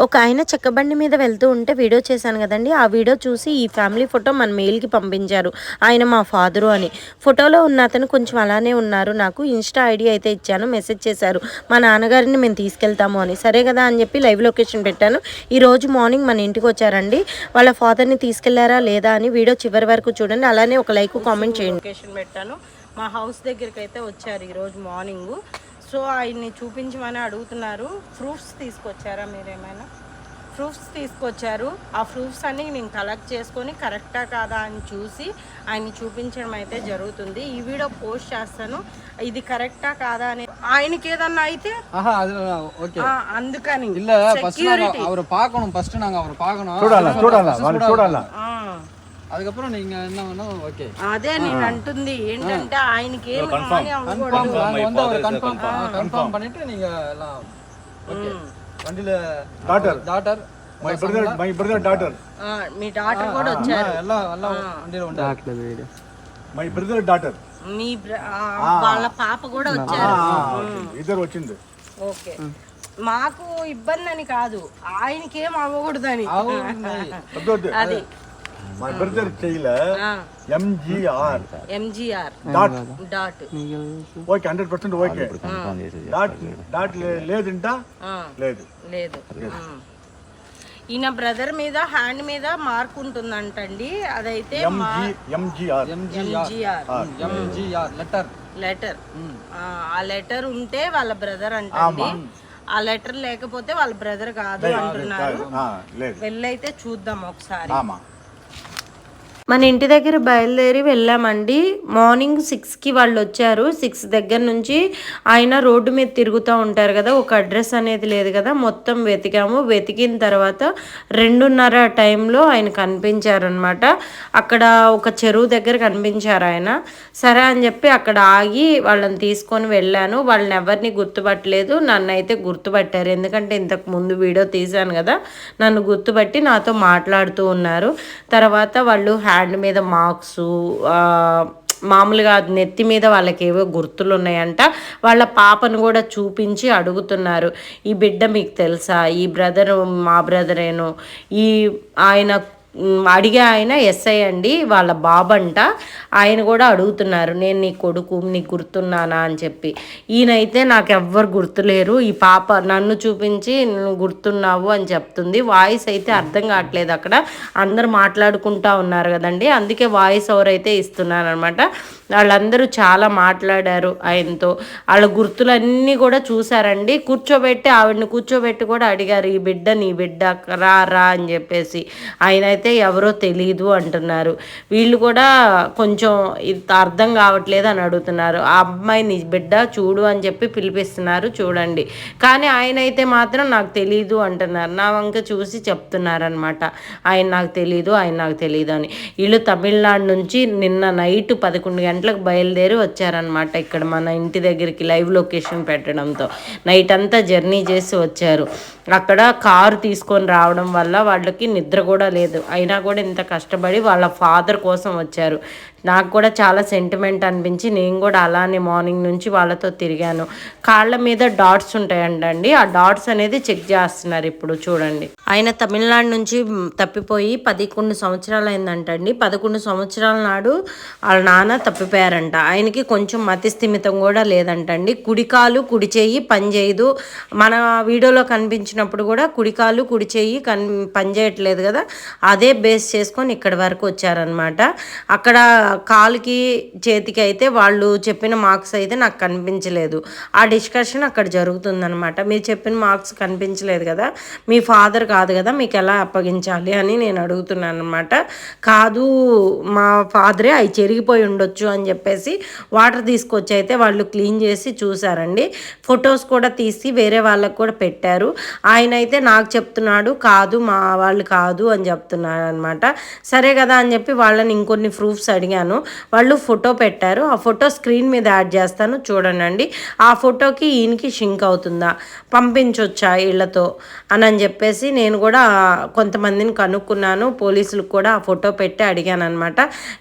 ఒక ఆయన చెక్కబండి మీద వెళ్తూ ఉంటే వీడియో చేశాను కదండి. ఆ వీడియో చూసి ఈ ఫ్యామిలీ ఫోటో మన మెయిల్కి పంపించారు. ఆయన మా ఫాదరు అని. ఫోటోలో ఉన్న అతను కొంచెం అలానే ఉన్నారు. నాకు ఇన్స్టా ఐడి అయితే ఇచ్చాను. మెసేజ్ చేశారు. మా నాన్నగారిని మేము తీసుకెళ్తాము అని. సరే కదా అని చెప్పి లైవ్ లొకేషన్ పెట్టాను. ఈరోజు మార్నింగ్ మన ఇంటికి వచ్చారండి. వాళ్ళ ఫాదర్ని తీసుకెళ్ళారా లేదా అని వీడియో చివరి వరకు చూడండి. అలానే ఒక లైక్ కామెంట్ చేయండి. లొకేషన్ పెట్టాను. మా హౌస్ దగ్గరికి అయితే వచ్చారు ఈరోజు మార్నింగ్. సో ఆయన్ని చూపించమని అడుగుతున్నారు ప్రూఫ్స్ తీసుకొచ్చారా మీరేమైనా ప్రూఫ్స్ తీసుకొచ్చారు ఆ ప్రూఫ్స్ అన్ని నేను కలెక్ట్ చేసుకొని కరెక్టా కాదా అని చూసి ఆయన్ని చూపించడం అయితే జరుగుతుంది ఈ వీడియో పోస్ట్ చేస్తాను ఇది கரெக்டா కాదా అని ఆయనకి ఏదన్నా అయితే ஆஹா அது ஓகே ఆ, అందుకని இல்ல ஃபர்ஸ்ட் நாங்க அவரை பார்க்கணும் ஃபர்ஸ்ட் நாங்க அவரை பார்க்கணும் చూడాలా చూడాలా వాళ్ళు చూడాలా ఆ, அதுக்கப்புறம் நீங்க என்ன வேணும் ஓகே అదే నేను అంటుంది ఏంటంటే ఆయనకి ఏం హాని అవ్వకూడదు கன்ஃபார்ம் நாங்க வந்து அவரை கன்ஃபார்ம் கன்ஃபார்ம் பண்ணிட்டு நீங்க எல்லாம் ஓகே வண்டியில daughter daughter my brother my brother daughter ఆ, మీ డాక్టర్ కూడా వచ్చారు எல்லாம் எல்லாம் வண்டியில உண்டு మై బ్రదర్ డాటర్ మీ బ్ర- ఆ, వాళ్ళ పాప కూడా వచ్చారు ఇద్దరు వచ్చింది ఓకే మాకు ఇబ్బంది అని కాదు ఆయనకి ఏం అవ్వకూడదని వద్దు వద్దు అది my brother చెయ్యిల MGR MGR dot dot okay hundred percent okay dot dot లే- లేదంట ఆ, లేదు లేదు ఉమ్. ఈయన బ్రదర్ మీద హ్యాండ్ మీద మార్క్ ఉంటుందంటండి అదైతే ఎంజి ఎంజిఆర్ ఎంజిఆర్ ఎంజిఆర్ లెటర్ లెటర్ ఆ లెటర్ ఉంటే వాళ్ళ బ్రదర్ అంటండి ఆ లెటర్ లేకపోతే వాళ్ళ బ్రదర్ కాదు అంటున్నారు లేదు వెళ్ళైతే చూద్దాం ఒకసారి ఆమా మన ఇంటి దగ్గర బయలుదేరి వెళ్ళామండి. మార్నింగ్ సిక్స్కి వాళ్ళు వచ్చారు సిక్స్ దగ్గర నుంచి ఆయన రోడ్డు మీద తిరుగుతూ ఉంటారు కదా ఒక అడ్రస్ అనేది లేదు కదా మొత్తం వెతికాము. వెతికిన తర్వాత రెండున్నర టైంలో ఆయన కనిపించారనమాట అక్కడ ఒక చెరువు దగ్గర కనిపించారు ఆయన. సరే అని చెప్పి అక్కడ ఆగి వాళ్ళని తీసుకొని వెళ్ళాను. వాళ్ళని ఎవరిని గుర్తుపట్టలేదు. నన్ను అయితే గుర్తుపట్టారు. ఎందుకంటే ఇంతకు ముందు వీడియో తీశాను కదా నన్ను గుర్తుపట్టి నాతో మాట్లాడుతూ ఉన్నారు. తర్వాత వాళ్ళు హ్యాండ్ మీద మార్క్స్ మామూలుగా నెత్తి మీద వాళ్ళకి ఏవో గుర్తులు ఉన్నాయంట. వాళ్ళ పాపను కూడా చూపించి అడుగుతున్నారు. ఈ బిడ్డ మీకు తెలుసా? ఈ బ్రదర్ మా బ్రదరేను ఈ ఆయన అడిగే ఆయన ఎస్ఐ అండి వాళ్ళ బాబంట. ఆయన కూడా అడుగుతున్నారు నేను నీ కొడుకు నీకు గుర్తున్నానా? అని చెప్పి. ఈయనైతే నాకు ఎవ్వరు గుర్తులేరు ఈ పాప నన్ను చూపించి నువ్వు గుర్తున్నావు అని చెప్తుంది. వాయిస్ అయితే అర్థం కావట్లేదు అక్కడ. అందరు మాట్లాడుకుంటా ఉన్నారు కదండి. అందుకే వాయిస్ ఓవర్ అయితే ఇస్తున్నాను అనమాట వాళ్ళందరూ చాలా మాట్లాడారు ఆయనతో. వాళ్ళ గుర్తులన్నీ కూడా చూసారండి కూర్చోబెట్టి ఆవిడని కూర్చోబెట్టి కూడా అడిగారు ఈ బిడ్డ నీ బిడ్డ రా రా అని చెప్పేసి. ఆయన అయితే ఎవరో తెలియదు అంటున్నారు. వీళ్ళు కూడా కొంచెం ఇది అర్థం కావట్లేదు అని అడుగుతున్నారు. ఆ అమ్మాయి నీ బిడ్డ చూడు అని చెప్పి పిలిపిస్తున్నారు చూడండి. కానీ ఆయన అయితే మాత్రం నాకు తెలియదు అంటున్నారు. నా వంక చూసి చెప్తున్నారనమాట ఆయన నాకు తెలియదు ఆయన నాకు తెలియదు అని. వీళ్ళు తమిళనాడు నుంచి నిన్న నైట్ పదకొండు గంటలకు బయలుదేరి వచ్చారనమాట ఇక్కడ మన ఇంటి దగ్గరికి లైవ్ లొకేషన్ పెట్టడంతో. నైట్ అంతా జర్నీ చేసి వచ్చారు. అక్కడ కారు తీసుకొని రావడం వల్ల వాళ్ళకి నిద్ర కూడా లేదు. అయినా కూడా ఇంత కష్టపడి వాళ్ళ ఫాదర్ కోసం వచ్చారు. నాకు కూడా చాలా సెంటిమెంట్ అనిపించి నేను కూడా అలానే మార్నింగ్ నుంచి వాళ్ళతో తిరిగాను. కాళ్ళ మీద డాట్స్ ఉంటాయంటండి. ఆ డాట్స్ అనేది చెక్ చేస్తున్నారు ఇప్పుడు చూడండి. ఆయన తమిళనాడు నుంచి తప్పిపోయి పదకొండు సంవత్సరాలు అయిందంటండి. పదకొండు సంవత్సరాల నాడు వాళ్ళ నాన్న తప్పిపోయారంట. ఆయనకి కొంచెం మతిస్థిమితం కూడా లేదంటండి. కుడికాలు కుడి చేయి పని చేయదు. మన వీడియోలో కనిపించినప్పుడు కూడా కుడికాలు కుడి చేయి కన్ పని చేయట్లేదు కదా. అదే బేస్ చేసుకొని ఇక్కడి వరకు వచ్చారనమాట అక్కడ కాలుకి చేతికి అయితే వాళ్ళు చెప్పిన మార్క్స్ అయితే నాకు కనిపించలేదు. ఆ డిస్కషన్ అక్కడ జరుగుతుందనమాట మీరు చెప్పిన మార్క్స్ కనిపించలేదు కదా మీ ఫాదర్ కాదు కదా మీకు ఎలా అప్పగించాలి అని నేను అడుగుతున్నాను అనమాట కాదు మా ఫాదరే అవి చెరిగిపోయి ఉండొచ్చు అని చెప్పేసి వాటర్ తీసుకొచ్చి అయితే వాళ్ళు క్లీన్ చేసి చూసారండి ఫొటోస్ కూడా తీసి వేరే వాళ్ళకు కూడా పెట్టారు. ఆయన అయితే నాకు చెప్తున్నాడు కాదు మా వాళ్ళు కాదు అని చెప్తున్నారు అనమాట సరే కదా అని చెప్పి వాళ్ళని ఇంకొన్ని ప్రూఫ్స్ అడిగాను. వాళ్ళు ఫోటో పెట్టారు. ఆ ఫోటో స్క్రీన్ మీద యాడ్ చేస్తాను. చూడండి ఆ ఫోటోకి ఈయనకి షింక్ అవుతుందా? పంపించొచ్చా వీళ్ళతో? అని అని చెప్పేసి నేను కూడా కొంతమందిని కనుక్కున్నాను. పోలీసులకు కూడా ఆ ఫోటో పెట్టి అడిగాను అనమాట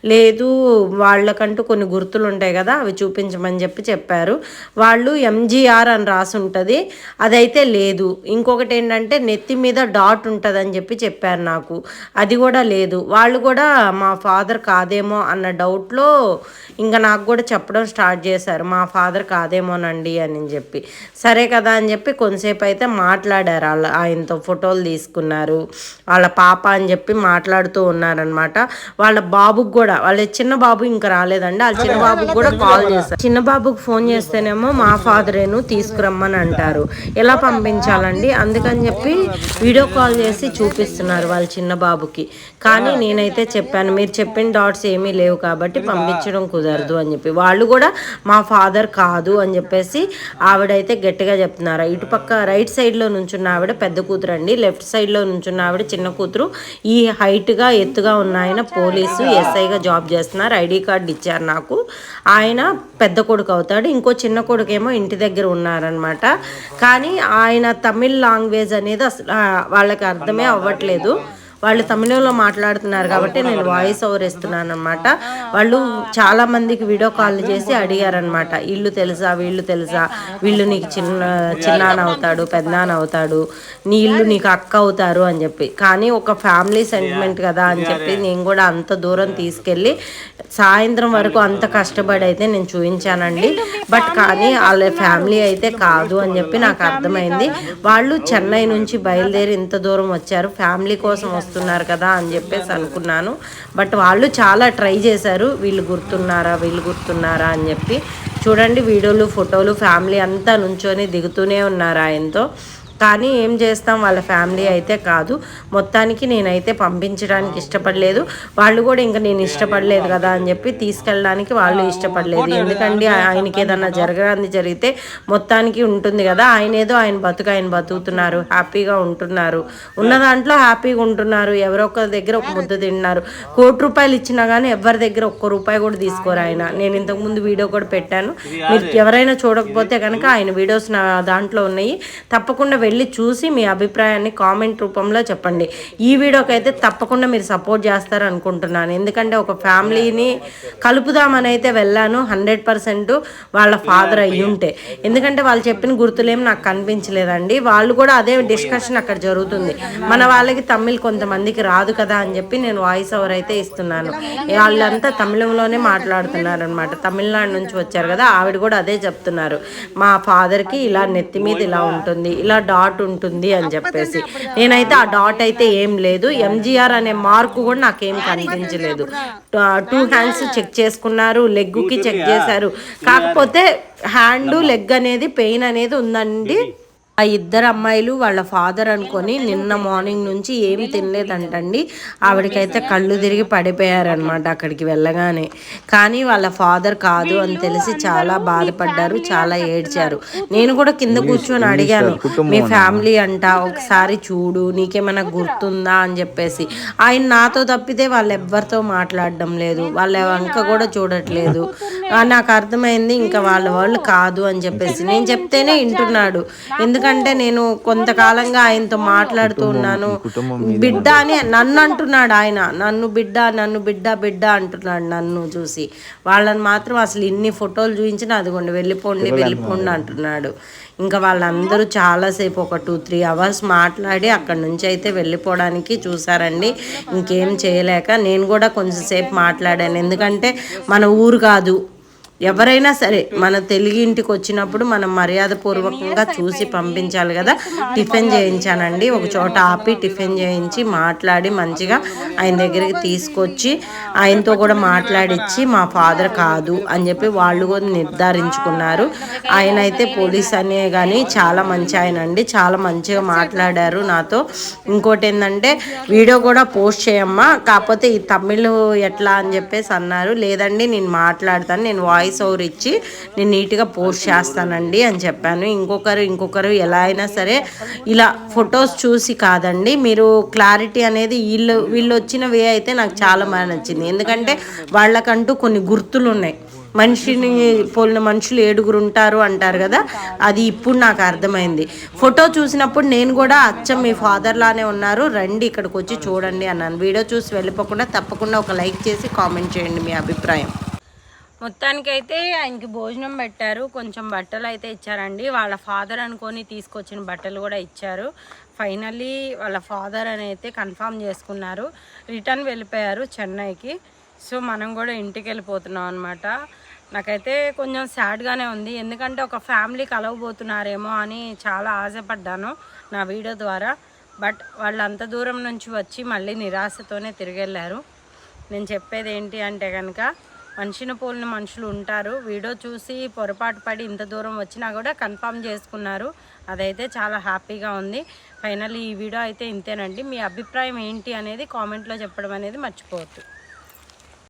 లేదు వాళ్ళకంటూ కొన్ని గుర్తులు ఉంటాయి కదా అవి చూపించమని చెప్పి చెప్పారు. వాళ్ళు ఎంజీఆర్ అని రాసి ఉంటుంది. అదైతే లేదు. ఇంకొకటి ఏంటంటే నెత్తి మీద డాట్ ఉంటుంది అని చెప్పి చెప్పారు నాకు. అది కూడా లేదు. వాళ్ళు కూడా మా ఫాదర్ కాదేమో అన్న డౌట్లో ఇంకా నాకు కూడా చెప్పడం స్టార్ట్ చేశారు. మా ఫాదర్ కాదేమోనండి అని చెప్పి. సరే కదా అని చెప్పి కొంతసేపు అయితే మాట్లాడారు. వాళ్ళ ఆయనతో ఫోటోలు తీసుకున్నారు. వాళ్ళ పాప అని చెప్పి మాట్లాడుతూ ఉన్నారనమాట వాళ్ళ బాబుకి కూడా వాళ్ళ చిన్న బాబు ఇంకా రాలేదండి. వాళ్ళ చిన్న బాబుకి కూడా కాల్ చేశారు. చిన్న బాబుకి ఫోన్ చేస్తేనేమో మా ఫాదరేను తీసుకురమ్మని అంటారు. ఎలా పంపించాలండి? అందుకని చెప్పి వీడియో కాల్ చేసి చూపిస్తున్నారు వాళ్ళ చిన్న బాబుకి. కానీ నేనైతే చెప్పాను మీరు చెప్పిన డాట్స్ ఏమీ లేవు కాబట్టి పంపించడం కుదరదు అని చెప్పి. వాళ్ళు కూడా మా ఫాదర్ కాదు అని చెప్పేసి ఆవిడైతే గట్టిగా చెప్తున్నారు. ఇటుపక్క రైట్ సైడ్లో నుంచున్న ఆవిడ పెద్ద కూతురు అండి లెఫ్ట్ సైడ్లో నుంచున్న ఆవిడ చిన్న కూతురు. ఈ హైట్గా ఎత్తుగా ఉన్న ఆయన పోలీసు ఎస్ఐగా జాబ్ చేస్తున్నారు. ఐడి కార్డు ఇచ్చారు నాకు. ఆయన పెద్ద కొడుకు అవుతాడు. ఇంకో చిన్న కొడుకు ఏమో ఇంటి దగ్గర ఉన్నారనమాట కానీ ఆయన తమిళ్ లాంగ్వేజ్ అనేది అసలు వాళ్ళకి అర్థమే అవ్వట్లేదు. వాళ్ళు తమిళంలో మాట్లాడుతున్నారు కాబట్టి నేను వాయిస్ ఓవర్ ఇస్తున్నాను అనమాట వాళ్ళు చాలా మందికి వీడియో కాల్ చేసి అడిగారనమాట ఇల్లు తెలుసా? వీళ్ళు తెలుసా? వీళ్ళు నీకు చిన్న చిన్నాన్న అవుతాడు పెద్దనాన్న అవుతాడు నీ ఇల్లు నీకు అక్క అవుతారు అని చెప్పి. కానీ ఒక ఫ్యామిలీ సెంటిమెంట్ కదా అని చెప్పి నేను కూడా అంత దూరం తీసుకెళ్ళి సాయంత్రం వరకు అంత కష్టపడి అయితే నేను చూపించానండి బట్ కానీ వాళ్ళ ఫ్యామిలీ అయితే కాదు అని చెప్పి నాకు అర్థమైంది. వాళ్ళు చెన్నై నుంచి బయలుదేరి ఇంత దూరం వచ్చారు. ఫ్యామిలీ కోసం వస్తున్నారు కదా అని చెప్పేసి అనుకున్నాను. బట్ వాళ్ళు చాలా ట్రై చేశారు. వీళ్ళు గుర్తున్నారా వీళ్ళు గుర్తున్నారా అని చెప్పి. చూడండి వీడియోలు ఫోటోలు ఫ్యామిలీ అంతా నుంచొని దిగుతూనే ఉన్నారు ఆయనతో. కానీ ఏం చేస్తాం? వాళ్ళ ఫ్యామిలీ అయితే కాదు. మొత్తానికి నేనైతే పంపించడానికి ఇష్టపడలేదు. వాళ్ళు కూడా ఇంకా నేను ఇష్టపడలేదు కదా అని చెప్పి తీసుకెళ్ళడానికి వాళ్ళు ఇష్టపడలేదు. ఎందుకంటే ఆయనకి ఏదన్నా జరగడానికి జరిగితే మొత్తానికి ఉంటుంది కదా. ఆయన ఏదో ఆయన బతుకు ఆయన బతుకుతున్నారు. హ్యాపీగా ఉంటున్నారు. ఉన్న దాంట్లో హ్యాపీగా ఉంటున్నారు. ఎవరో ఒకరి దగ్గర ఒక ముద్ద తింటున్నారు కోటి రూపాయలు ఇచ్చినా కానీ ఎవరి దగ్గర ఒక్క రూపాయి కూడా తీసుకోరు ఆయన. నేను ఇంతకుముందు వీడియో కూడా పెట్టాను. మీరు ఎవరైనా చూడకపోతే కనుక ఆయన వీడియోస్ నా దాంట్లో ఉన్నాయి. తప్పకుండా వెళ్ళి చూసి మీ అభిప్రాయాన్ని కామెంట్ రూపంలో చెప్పండి. ఈ వీడియోకి అయితే తప్పకుండా మీరు సపోర్ట్ చేస్తారు అనుకుంటున్నాను. ఎందుకంటే ఒక ఫ్యామిలీని కలుపుదామని అయితే వెళ్ళాను హండ్రెడ్ పర్సెంట్ వాళ్ళ ఫాదర్ అయ్యి ఉంటే. ఎందుకంటే వాళ్ళు చెప్పిన గుర్తులేమి నాకు కనిపించలేదండి. వాళ్ళు కూడా అదే డిస్కషన్ అక్కడ జరుగుతుంది. మన వాళ్ళకి తమిళ్ కొంతమందికి రాదు కదా అని చెప్పి నేను వాయిస్ ఓవర్ అయితే ఇస్తున్నాను. వాళ్ళంతా తమిళంలోనే మాట్లాడుతున్నారు అనమాట తమిళనాడు నుంచి వచ్చారు కదా ఆవిడ కూడా అదే చెప్తున్నారు. మా ఫాదర్కి ఇలా నెత్తి మీద ఇలా ఉంటుంది ఇలా డాట్ ఉంటుంది అని చెప్పేసి. నేనైతే ఆ డాట్ అయితే ఏం లేదు. ఎంజీఆర్ అనే మార్కు కూడా నాకేం కనిపించలేదు. టూ హ్యాండ్స్ చెక్ చేసుకున్నారు లెగ్గుకి చెక్ చేశారు. కాకపోతే హ్యాండ్ లెగ్ అనేది పెయిన్ అనేది ఉందండి. ఆ ఇద్దరు అమ్మాయిలు వాళ్ళ ఫాదర్ అనుకొని నిన్న మార్నింగ్ నుంచి ఏం తినలేదంటండి. ఆవిడకైతే కళ్ళు తిరిగి పడిపోయారనమాట అక్కడికి వెళ్ళగానే. కానీ వాళ్ళ ఫాదర్ కాదు అని తెలిసి చాలా బాధపడ్డారు చాలా ఏడ్చారు. నేను కూడా కింద కూర్చొని అడిగాను మీ ఫ్యామిలీ అంట ఒకసారి చూడు నీకేమైనా గుర్తుందా? అని చెప్పేసి. ఆయన నాతో తప్పితే వాళ్ళు ఎవ్వరితో మాట్లాడడం లేదు వాళ్ళ వంక కూడా చూడట్లేదు. నాకు అర్థమైంది ఇంకా వాళ్ళ వాళ్ళు కాదు అని చెప్పేసి. నేను చెప్తేనే వింటున్నాడు. ఎందుకంటే నేను కొంతకాలంగా ఆయనతో మాట్లాడుతూ ఉన్నాను. బిడ్డ అని నన్ను అంటున్నాడు ఆయన. నన్ను బిడ్డ నన్ను బిడ్డ బిడ్డ అంటున్నాడు నన్ను చూసి. వాళ్ళని మాత్రం అసలు ఇన్ని ఫోటోలు చూపించినా అదిగోండి వెళ్ళిపోండి వెళ్ళిపోండి అంటున్నాడు. ఇంకా వాళ్ళందరూ చాలాసేపు ఒక టూ త్రీ అవర్స్ మాట్లాడి అక్కడి నుంచి అయితే వెళ్ళిపోవడానికి చూసారండి ఇంకేం చేయలేక నేను కూడా కొంచెంసేపు మాట్లాడాను. ఎందుకంటే మన ఊరు కాదు. ఎవరైనా సరే మన తెలుగు ఇంటికి వచ్చినప్పుడు మనం మర్యాద పూర్వకంగా చూసి పంపించాలి కదా. టిఫిన్ చేయించానండి. ఒక చోట ఆపి టిఫిన్ చేయించి మాట్లాడి మంచిగా ఆయన దగ్గరికి తీసుకొచ్చి ఆయనతో కూడా మాట్లాడిచ్చి మా ఫాదర్ కాదు అని చెప్పి వాళ్ళు కూడా నిర్ధారించుకున్నారు. ఆయన అయితే పోలీస్ అనే కానీ చాలా మంచి ఆయన అండి చాలా మంచిగా మాట్లాడారు నాతో. ఇంకోటి ఏంటంటే వీడియో కూడా పోస్ట్ చేయమ్మా. కాకపోతే ఈ తమిళ్ ఎట్లా అని చెప్పేసి అన్నారు. లేదండి నేను మాట్లాడతాను. నేను వాయిస్ వాయిస్ ఓవర్ ఇచ్చి నేను నీట్గా పోస్ట్ చేస్తానండి అని చెప్పాను. ఇంకొకరు ఇంకొకరు ఎలా అయినా సరే ఇలా ఫొటోస్ చూసి కాదండి. మీరు క్లారిటీ అనేది వీళ్ళు వీళ్ళు వచ్చిన వే అయితే నాకు చాలా బాగా నచ్చింది. ఎందుకంటే వాళ్ళకంటూ కొన్ని గుర్తులు ఉన్నాయి మనిషిని పోలిన మనుషులు ఏడుగురు ఉంటారు అంటారు కదా అది ఇప్పుడు నాకు అర్థమైంది. ఫోటో చూసినప్పుడు నేను కూడా అచ్చం మీ ఫాదర్ లానే ఉన్నారు రండి ఇక్కడికి వచ్చి చూడండి అన్నాను. వీడియో చూసి వెళ్ళిపోకుండా తప్పకుండా ఒక లైక్ చేసి కామెంట్ చేయండి మీ అభిప్రాయం. మొత్తానికైతే ఆయనకి భోజనం పెట్టారు. కొంచెం బట్టలు అయితే ఇచ్చారండి. వాళ్ళ ఫాదర్ అనుకొని తీసుకొచ్చిన బట్టలు కూడా ఇచ్చారు. ఫైనల్లీ వాళ్ళ ఫాదర్ అని అయితే కన్ఫామ్ చేసుకున్నారు. రిటర్న్ వెళ్ళిపోయారు చెన్నైకి. సో మనం కూడా ఇంటికి వెళ్ళిపోతున్నాం అనమాట నాకైతే కొంచెం సాడ్గానే ఉంది. ఎందుకంటే ఒక ఫ్యామిలీ కలవబోతున్నారేమో అని చాలా ఆశపడ్డాను నా వీడియో ద్వారా. బట్ వాళ్ళు అంత దూరం నుంచి వచ్చి మళ్ళీ నిరాశతోనే తిరిగి వెళ్ళారు నేను చెప్పేది ఏంటి అంటే కనుక మనిషిని పోలిన మనుషులు ఉంటారు. వీడియో చూసి పొరపాటు పడి ఇంత దూరం వచ్చినా కూడా కన్ఫర్మ్ చేసుకున్నారు. అదైతే చాలా హ్యాపీగా ఉంది. ఫైనల్లీ ఈ వీడియో అయితే ఇంతేనండి. మీ అభిప్రాయం ఏంటి అనేది కామెంట్లో చెప్పడం అనేది మర్చిపోవద్దు.